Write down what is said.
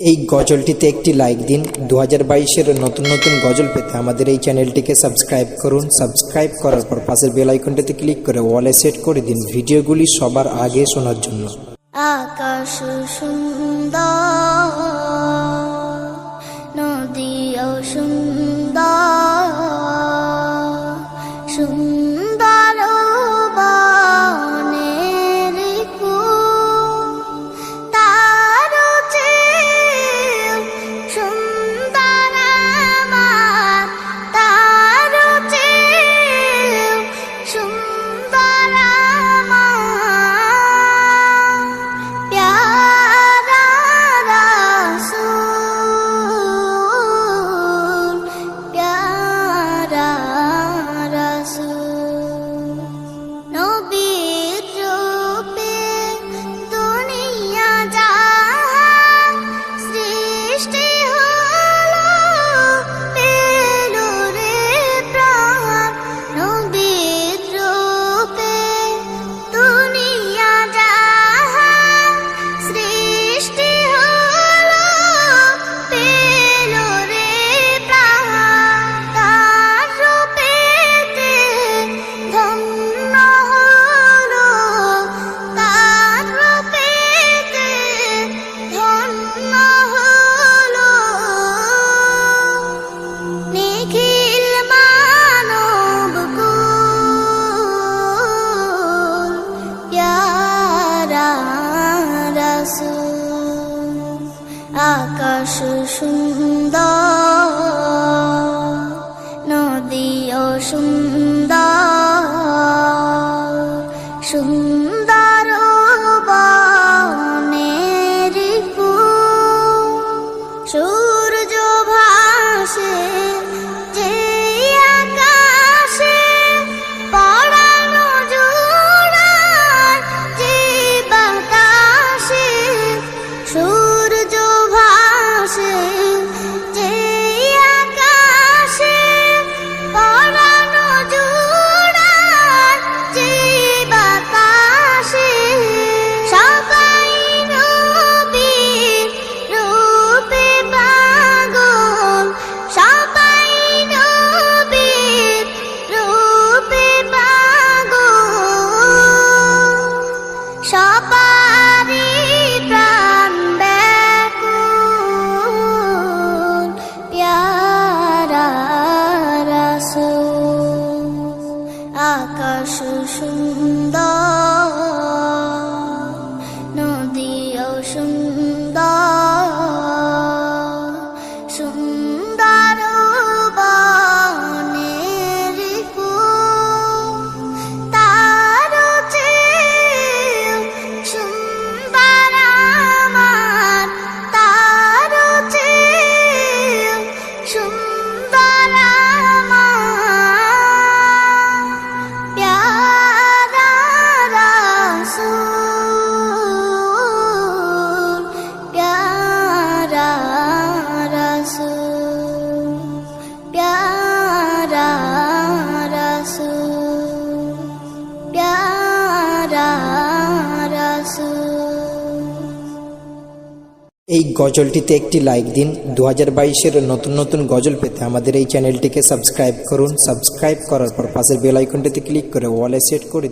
এই গজলটিতে একটি লাইক দিন। দু হাজার বাইশের নতুন নতুন গজল পেতে আমাদের এই চ্যানেলটিকে সাবস্ক্রাইব করুন। সাবস্ক্রাইব করার পর পাশের বেল আইকনটিতে ক্লিক করে ওয়ালে সেট করে দিন ভিডিওগুলি সবার আগে শোনার জন্য। আকাশ সুন্দর, নদীও সুন্দর সুন্দর রাসূল। আকাশ সুন্দর নদীও সুন্দর সুন্দর bye. এই গজলটিতে একটি লাইক দিন। দু হাজার বাইশের নতুন নতুন গজল পেতে আমাদের এই চ্যানেলটিকে সাবস্ক্রাইব করুন। সাবস্ক্রাইব করার পর পাশের বেল আইকনটিতে ক্লিক করে ওয়ালে সেট করে